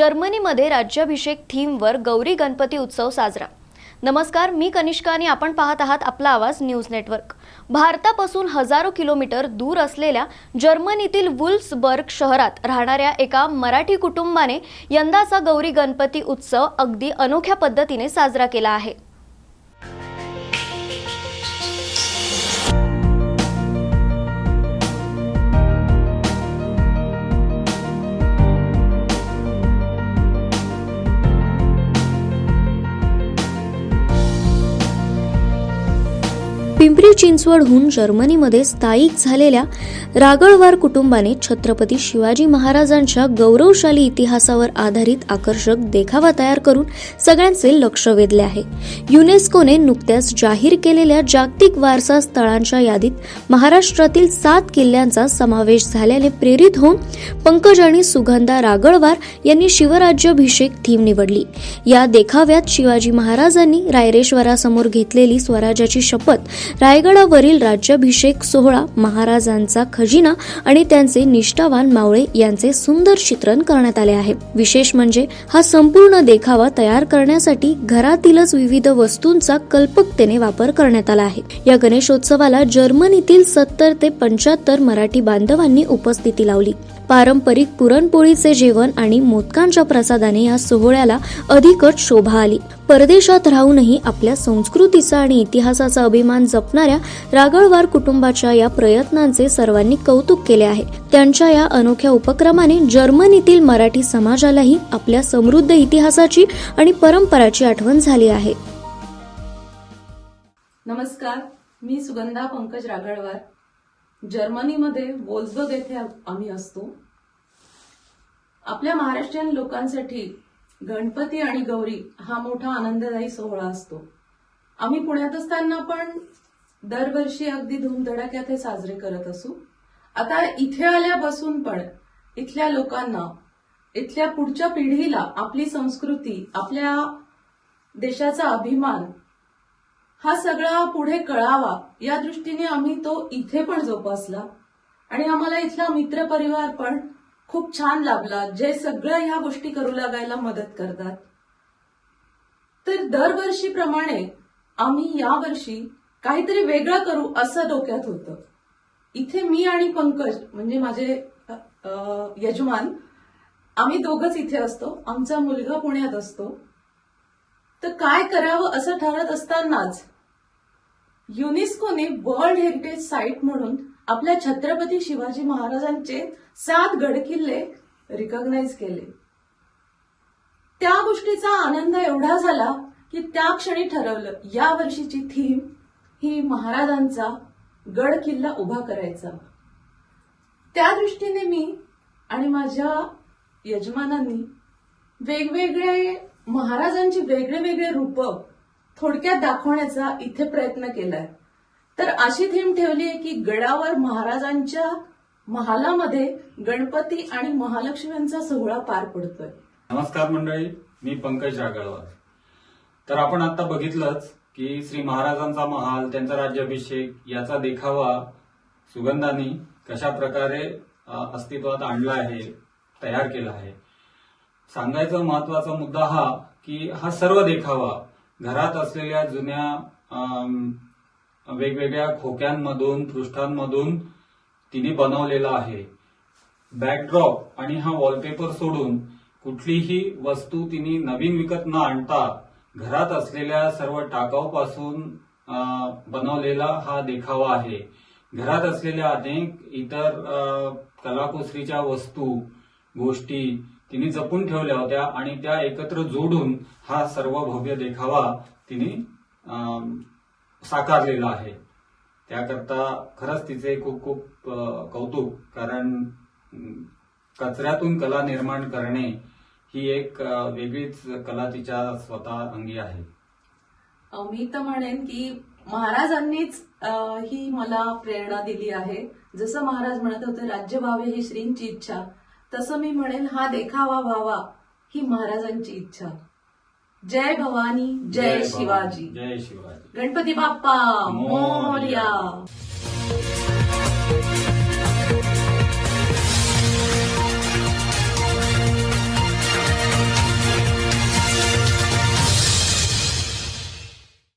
जर्मनीमध्ये राज्याभिषेक थीमवर गौरी गणपती उत्सव साजरा. नमस्कार मी कनिष्का आणि आपण पाहत आहात आपला आवाज न्यूज नेटवर्क. भारतापासून हजारो किलोमीटर दूर असलेल्या जर्मनीतील वुल्सबर्ग शहरात राहणाऱ्या एका मराठी कुटुंबाने यंदाचा गौरी गणपती उत्सव अगदी अनोख्या पद्धतीने साजरा केला आहे. पिंपरी चिंचवडहून जर्मनीमध्ये स्थायिक झालेल्या रागळवार कुटुंबाने छत्रपती शिवाजी महाराजांच्या गौरवशाली इतिहासावर आधारित आकर्षक देखावा तयार करून सगळ्यांचे लक्ष वेधले आहे. युनेस्कोने नुकत्याच जाहीर केलेल्या जागतिक वारसा स्थळांच्या यादीत महाराष्ट्रातील सात किल्ल्यांचा समावेश झाल्याने प्रेरित होऊन पंकज आणि सुगंधा रागळवार यांनी शिवराज्याभिषेक थीम निवडली. या देखाव्यात शिवाजी महाराजांनी रायरेश्वरासमोर घेतलेली स्वराज्याची शपथ रायगडावरील राज्याभिषेक सोहळा महाराजांचा खजिना आणि त्यांचे निष्ठावान मावळे यांचे सुंदर चित्रण करण्यात आले आहे. विशेष म्हणजे हा संपूर्ण देखावा तयार करण्यासाठी घरातीलच विविध वस्तूंचा कल्पकतेने वापर करण्यात आला आहे. या गणेशोत्सवाला जर्मनीतील सत्तर ते पंच्याहत्तर मराठी बांधवांनी उपस्थिती लावली. पारंपरिक पुरणपोळीचे जेवण आणि मोदकांच्या प्रसादाने या सोहळ्याला अधिकच शोभा आली. परदेशात राहूनही आपल्या संस्कृतीचा आणि इतिहासाचा अभिमान जपणाऱ्या रागळवार कुटुंबाच्या या प्रयत्नांचे सर्वांनी कौतुक केले आहे. त्यांच्या या अनोख्या उपक्रमाने जर्मनीतील मराठी समाजालाही आपल्या समृद्ध इतिहासाची आणि परंपराची आठवण झाली आहे. नमस्कार मी सुगंधा पंकज रागळवार. जर्मनीमध्ये वोल्सबर्ग येथे आम्ही असतो. आपल्या महाराष्ट्रीयन लोकांसाठी गणपती आणि गौरी हा मोठा आनंददायी सोहळा असतो. आम्ही पुण्यात असताना पण दरवर्षी अगदी धूमधडाक्यात हे साजरे करत असू. आता इथे आल्यापासून पण इथल्या लोकांना इथल्या पुढच्या पिढीला आपली संस्कृती आपल्या देशाचा अभिमान हा सगळा पुढे कळावा या दृष्टीने आम्ही तो इथे पण जोपासला. आणि आम्हाला इथला मित्रपरिवार पण खूप छान लाभला जे सगळं ह्या गोष्टी करू लागायला मदत करतात. तर दरवर्षीप्रमाणे आम्ही यावर्षी काहीतरी वेगळं करू असं डोक्यात होतं. इथे मी आणि पंकज म्हणजे माझे यजमान आम्ही दोघच इथे असतो. आमचा मुलगा पुण्यात असतो. तर काय करावं असं ठरत असतानाच युनेस्कोने वर्ल्ड हेरिटेज साईट म्हणून आपल्या छत्रपती शिवाजी महाराजांचे सात गडकिल्ले रिकॉग्नाइज केले. त्या गोष्टीचा आनंद एवढा झाला की त्या क्षणी ठरवलं या वर्षीची थीम ही महाराजांचा गड किल्ला उभा करायचा. त्या दृष्टीने मी आणि माझ्या यजमानांनी वेगवेगळे महाराजांची वेगळे वेगळे रूप थोडक्यात दाखवण्याचा इथे प्रयत्न केलाय. तर अशी थीम ठेवली आहे की गडावर महाराजांच्या महालामध्ये गणपती आणि महालक्ष्मींचा सोहळा पार पडतोय. नमस्कार मंडळी मी पंकज जागळवार तर आपण आता बघितलंच की श्री महाराजांचा महाल त्यांचा राज्याभिषेक याचा देखावा सुगंधानी कशा प्रकारे अस्तित्वात आणला आहे तयार केला आहे. सांगायचा महत्त्वाचा मुद्दा हा की हा सर्व देखावा. घरात असलेल्या जुन्या वेगवेगळ्या खोक्यांमधून पृष्ठांमधून तिने बनवलेला आहे. बॅकड्रॉप आणि हा वॉलपेपर सोडून कुठलीही वस्तू तिने नवीन विकत न आणता घरात असलेल्या सर्व टाकाऊपासून बनवलेला हा देखावा आहे. घरात असलेल्या अनेक इतर कलाकुसरीच्या वस्तू गोष्टी तिने जपून ठेवल्या होत्या आणि त्या एकत्र जोडून हा सर्व भव्य देखावा तिने साकारलेला आहे. त्याकरता खरंच तिचे खूप खूप कौतुक कारण कचऱ्यातून कला निर्माण करणे ही एक वेगळीच कला तिच्या स्वतः अंगी आहे. मी तर म्हणेन की महाराजांनीच ही मला प्रेरणा दिली आहे. जसं महाराज म्हणत होते राज्य व्हावे ही श्रींची इच्छा. तसं मी म्हणेन हा देखावा व्हावा ही महाराजांची इच्छा. जय भवानी जय शिवाजी. जय शिवाजी. गणपती बाप्पा. मोर्या.